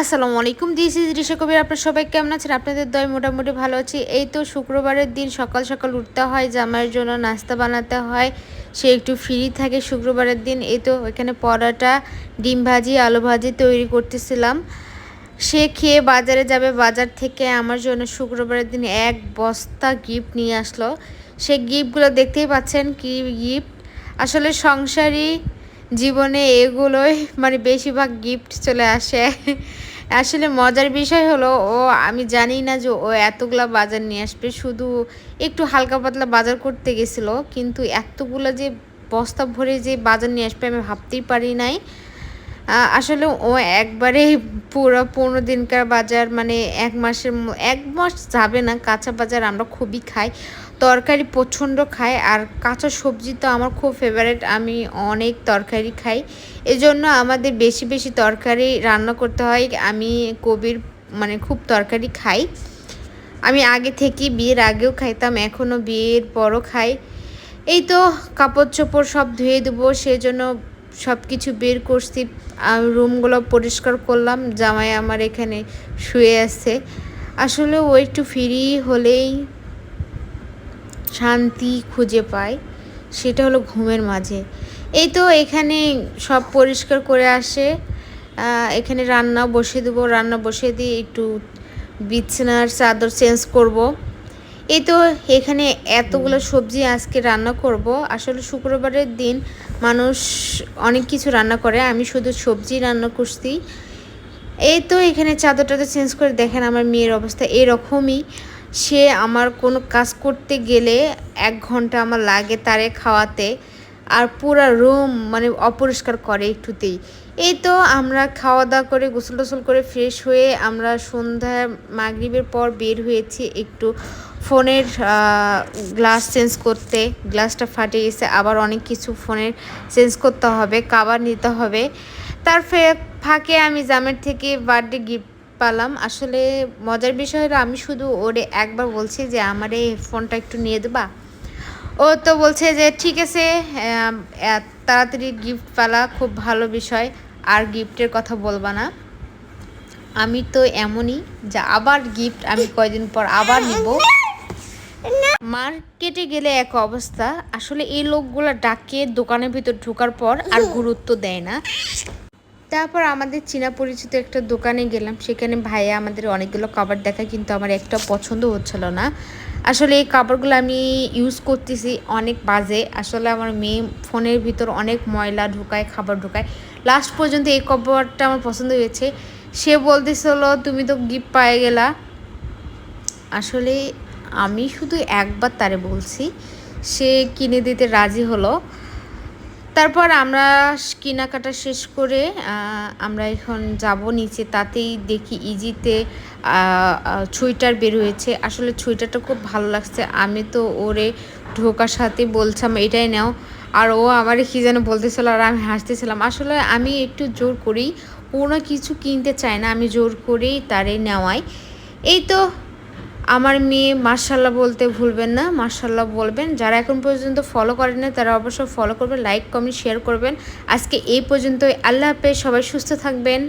আসসালামু আলাইকুম, this is Risha কবির। আপনার সবাই কেমন আছেন? আপনাদের দয় মোটামুটি ভালো আছি। এই তো শুক্রবারের দিন সকাল সকাল উঠতে হয়, জামাইয়ের জন্য নাস্তা বানাতে হয়। সে একটু ফ্রি থাকে শুক্রবারের দিন। এই তো এখানে পরোটা, ডিম ভাজি, আলু ভাজি তৈরি করতেছিলাম। সে খেয়ে বাজারে যাবে। বাজার থেকে আমার জন্য শুক্রবারের দিন এক বস্তা গিফট নিয়ে আসলো। সে গিফটগুলো দেখতেই পাচ্ছেন কি গিফট আসলে সংসারী জীবনে এগুলোই মানে বেশিরভাগ গিফট চলে আসে। আসলে মজার বিষয় হলো, ও আমি জানি না যে ও এতগুলা বাজার নিয়ে আসবে, শুধু একটু হালকা পাতলা বাজার করতে গেছিল, কিন্তু এতগুলো যে বস্তা ভরে যে বাজার নিয়ে আসবে আমি ভাবতেই পারি নাই। আসলে ও একবারে পুরো পনেরো দিনকার বাজার মানে এক মাসের এক মাস যাবে না, কাঁচা বাজার আমরা খুবই খাই। তরকারি প্রচণ্ড খাই আর কাঁচা সবজি তো আমার খুব ফেভারেট আমি অনেক তরকারি খাই। এজন্য আমাদের বেশি বেশি তরকারি রান্না করতে হয়। আমি কবির মানে খুব তরকারি খাই। আমি আগে থেকে বিয়ের আগেও খাইতাম, এখনও বিয়ের পরও খাই। এই তো কাপড় চোপড় সব ধুয়ে দেবো সেই জন্য সব কিছু বের করছি। রুমগুলো পরিষ্কার করলাম, জামাই আমার এখানে শুয়ে আছে। আসলে ও একটু ফ্রি হলেই শান্তি খুঁজে পায়, সেটা হলো ঘুমের মাঝে। এই তো এখানে সব পরিষ্কার করে আসে। এখানে রান্না বসিয়ে দেবো, রান্না বসিয়ে দিয়ে একটু বিছানার চাদর চেঞ্জ করব। এই তো এখানে এতগুলো সবজি আজকে রান্না করব। আসলে শুক্রবারের দিন মানুষ অনেক কিছু রান্না করে, আমি শুধু সবজি রান্না করছি। এই তো এখানে চাদর টাদর চেঞ্জ করে দেখেন আমার মেয়ের অবস্থা এরকমই। সে আমার কোনো কাজ করতে গেলে এক ঘণ্টা আমার লাগে তারে খাওয়াতে আর পুরা রুম মানে অপরিষ্কার করে একটুতেই। এই তো আমরা খাওয়া দাওয়া করে গোসল টোসল করে ফ্রেশ হয়ে আমরা সন্ধ্যা মাগরীবের পর বের হয়েছি একটু ফোনের গ্লাস চেঞ্জ করতে। গ্লাসটা ফাটে গেছে, আবার অনেক কিছু ফোনের চেঞ্জ করতে হবে, কাবার নিতে হবে। তার ফাঁকে আমি জামের থেকে বার্থডে গিফট পালাম। আসলে মজার বিষয় আমি শুধু ওরে একবার বলছি যে, আমার এই ফোনটা একটু নিয়ে দেবা? ও তো বলছে যে, ঠিক আছে তাড়াতাড়ি গিফট পালা, খুব ভালো বিষয়, আর গিফটের কথা বলবা না। আমি তো এমনই যে, আবার গিফট আমি কয়দিন পর আবার নিব। মার্কেটে গেলে এক অবস্থা। আসলে এই লোকগুলো ডাকে দোকানের ভিতর ঢোকার পর আর গুরুত্ব দেয় না। তারপর আমাদের চীনা পরিচিত একটা দোকানে গেলাম। সেখানে ভাইয়া আমাদের অনেকগুলো কাবার দেখা কিন্তু আমার একটা পছন্দ হচ্ছিল না। আসলে এই কাপড়গুলো আমি ইউজ করতেছি অনেক বাজে। আসলে আমার মেয়ে ফোনের ভিতর অনেক ময়লা ঢুকায়, খাবার ঢুকায়। লাস্ট পর্যন্ত এই কাপড়টা আমার পছন্দ হয়েছে। সে বলতেছিল, তুমি তো গিফট পায়ে গেলা। আসলে আমি শুধু একবার তারে বলছি, সে কিনে দিতে রাজি হলো। তারপর আমরা কেনাকাটা শেষ করে আমরা এখন যাব নিচে। তাতেই দেখি ইজিতে ছুইটার বের হয়েছে। আসলে ছুইটারটা খুব ভালো লাগছে। আমি তো ওরে ঢোকার সাথে বলছিলাম, এটাই নাও। আর ও আমার কী যেন বলতেছিল আর আমি হাসতেছিলাম। আসলে আমি একটু জোর করেই কোনো কিছু কিনতে চাই না। আমি জোর করেই তারে নেওয়াই। এই তো আমার মেয়ে মার্শাল্লাহ বলতে ভুলবেন না মার্শাল্লাহ বলবেন। যারা এখন পর্যন্ত ফলো করেন না তারা অবশ্যই ফলো করবেন লাইক কমেন্ট শেয়ার করবেন। আজকে এই পর্যন্ত আল্লাহ হাফেজ, সবাই সুস্থ থাকবেন।